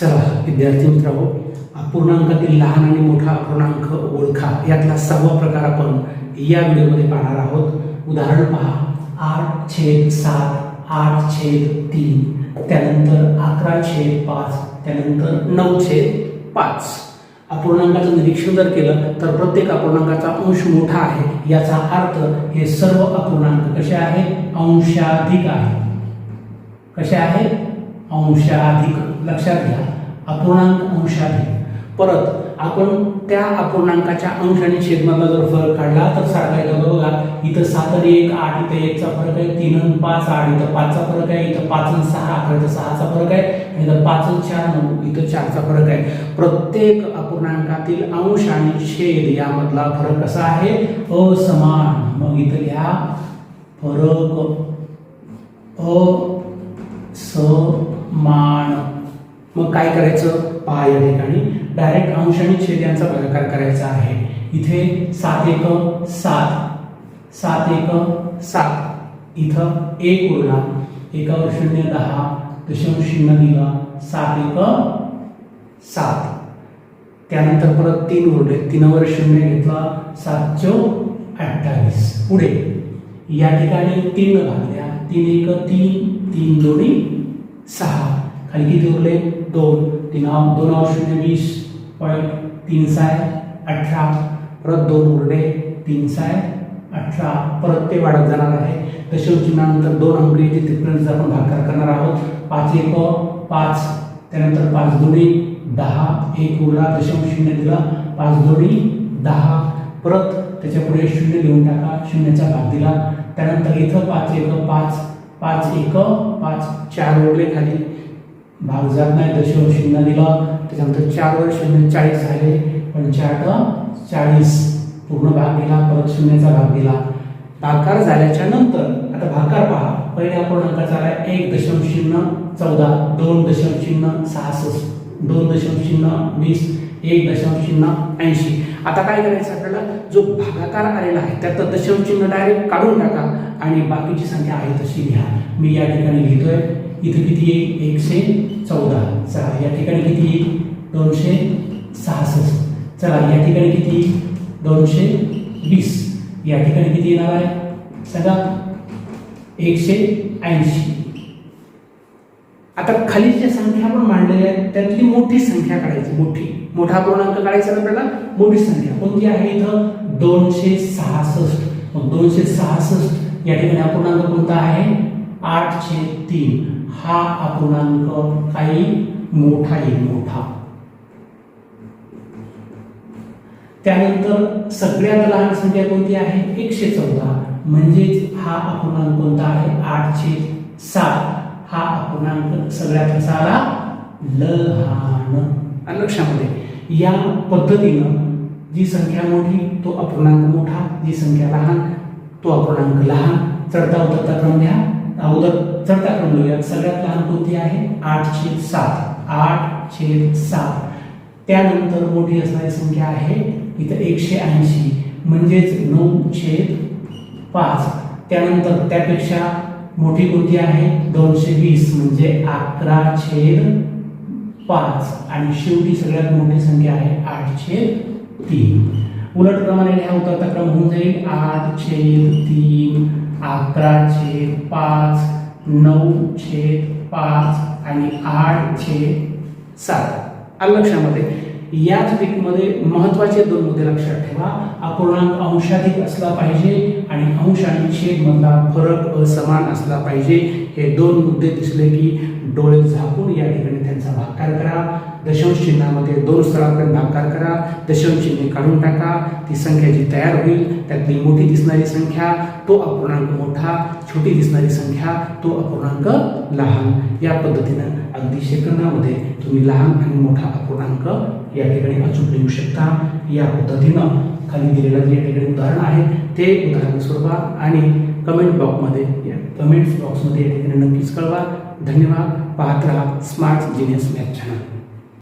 चला विद्यार्थी मित्रांनो अपूर्णांकातील लहान आणि मोठा अपूर्णांक ओळखा. यातला सहावा प्रकार आपण या व्हिडिओमध्ये पाहणार आहोत. उदाहरण पहा. आठ छेद सात आठ छेद तीन त्यानंतर अकरा छेद पाच त्यानंतर नऊ छेद पाच. अपूर्णांकाचं निरीक्षण जर केलं तर प्रत्येक अपूर्णांकाचा अंश मोठा आहे. याचा अर्थ हे सर्व अपूर्णांक कसे आहे अंशाधिक आहे कसे आहे अंशाधिक. लक्षात घ्या. अपूर्णांक अंशाधिक. परत आपण त्या अपूर्णांकाच्या अंश आणि छेदमधला जर फरक काढला तर सारखा येतो बघा? इथं सात आणि एक आठ इथं एकचा फरक आहे तीन आणि पाच आठ इथं पाचचा फरक आहे इथं पाच आणि सहा अकरा इथं सहाचा फरक आहे आणि इथं पाच आणि चार नऊ इथं चारचा फरक आहे. प्रत्येक अपूर्णांकातील अंश आणि छेद यामधला फरक कसा आहे? असमान. मग इथं लिहा. फरक अ मान मग काय करायचं? पहा या ठिकाणी. डायरेक्ट अंश आणि छेद यांचा भागाकार करायचा आहे. इथे सात एक सात. सात एक सात. इथं एक उरला. एकावर शून्य दहा दशांश शून्य दिला. सात एक सात. त्यानंतर परत तीन उरले. तीनावर शून्य घेतला. सात चौ अठ्ठावीस. पुढे. या ठिकाणी तीन भागल्या. तीन एक तीन तीन दोन्ही सहा. खाली किती उरले दोन. तीन दोन शून्य वीस. पॉईंट तीन साय अठरा. परत दोन उरले तीन साय अठरा. परत ते वाढत जाणार आहे. दशम चिन्हानंतर दोन अंक येते तिथपर्यंत आपण भाकार करणार आहोत. पाच एक पाच. त्यानंतर पाच दोन्ही दहा. एक उरला दशम शून्य दिला. पाच दोन्ही दहा. परत त्याच्यापुढे शून्य लिहून टाका. शून्याचा भाग दिला. त्यानंतर इथं पाच एक पाच. पाच एक पाच चार उरले खाली. भाग जात नाही दशम शून्य दिला. त्याच्यानंतर चार वर शून्य चाळीस झाले. पण चार चाळीस पूर्ण भाग दिला परत शून्याचा भाग दिला. भाकार झाल्याच्यानंतर आता भाकार पहा पहिल्या पूर्णांकाचा आला एक दशम शून्य चौदा दोन दशम शून्य सहासष्ट दोन दशम शून्य वीस एक दशम शून्य ऐंशी. आता काय करायचं आपल्याला? जो भागाकार आलेला आहे त्यात दशम चिन्ह डायरेक्ट काढून टाका आणि बाकीची संख्या आहे तशी घ्या. मी या ठिकाणी लिहितोय इथे किती येईल एकशे चौदा. चला या ठिकाणी किती येईल दोनशे सहासष्ट. चला या ठिकाणी किती येईल दोनशे वीस. या ठिकाणी किती येणार आहे? सगळा एकशे ऐंशी. आता खाली ज्या संख्या आपण मांडलेल्या आहेत त्यातली मोठी संख्या काढायची मोठी. मोठा पूर्णांक काढायचा आपल्याला? मोठी संख्या. कोणती आहे इथं? दोनशे सहासष्ट. मग दोनशे सहासष्ट या ठिकाणी अपूर्णांक कोणता आहे? आठशे तीन. हा अपूर्णांक काही मोठा येईल मोठा. त्यानंतर सगळ्यात लहान संख्या कोणती आहे? एकशे चौदा. म्हणजेच हा अपूर्णांक कोणता आहे? आठशे सात. हा अपूर्णांक सगळ्यात कसा आला लहान. आणि लक्षामध्ये या पद्धतीनं जी संख्या मोठी तो अपूर्णांक मोठा जी संख्या लहान तो अपूर्णांक लहान. चढता उतरता क्रम घ्या अगोदर चढता क्रम घेऊयात सगळ्यात लहान कोणती आहे? आठ छेद सात. आठ छेद सात. त्यानंतर मोठी असणारी संख्या आहे इथं एकशे ऐंशी. म्हणजेच नऊ छेद पाच. त्यानंतर त्यापेक्षा मोठी कोणती आहे? दोनशे वीस म्हणजे अकरा छेद पाच. आणि शेवटी सगळ्यात मोठी संख्या आहे आठ छेद तीन. उलट प्रमाणे लिहा उतरता क्रम होऊन जाईल. आठ छेद तीन अकरा छेद पाच नऊ छेद पाच आणि आठ छेद सात. आलं लक्षामध्ये? याच पीकमध्ये महत्त्वाचे दोन मुद्दे लक्षात ठेवा. अपूर्णांक अंशाधिक असला पाहिजे आणि अंश आणि छेद मधला फरक असमान असला पाहिजे. हे दोन मुद्दे दिसले की डोळे झाकून या ठिकाणी त्यांचा भाकार करा. दशांश चिन्हामध्ये दोन स्थळापर्यंत भाकार करा. दशांश चिन्हे काढून टाका. ती संख्या जी तयार होईल त्यातली मोठी दिसणारी संख्या तो अपूर्णांक मोठा. छोटी दिसणारी संख्या तो अपूर्णांक लहान. या पद्धतीनं अगदी शेकंदामध्ये तुम्ही लहान आणि मोठा अपूर्णांक या ठिकाणी अचूक लिहू शकता. या पद्धतीनं खाली दिलेलं जे या ठिकाणी उदाहरण आहे ते उदाहरण सोडवा आणि कमेंट बॉक्समध्ये या कमेंट्स बॉक्समध्ये या ठिकाणी नक्कीच कळवा. धन्यवाद. పాత్ర స్మార్ట్ జీనియస్ మ్యాప్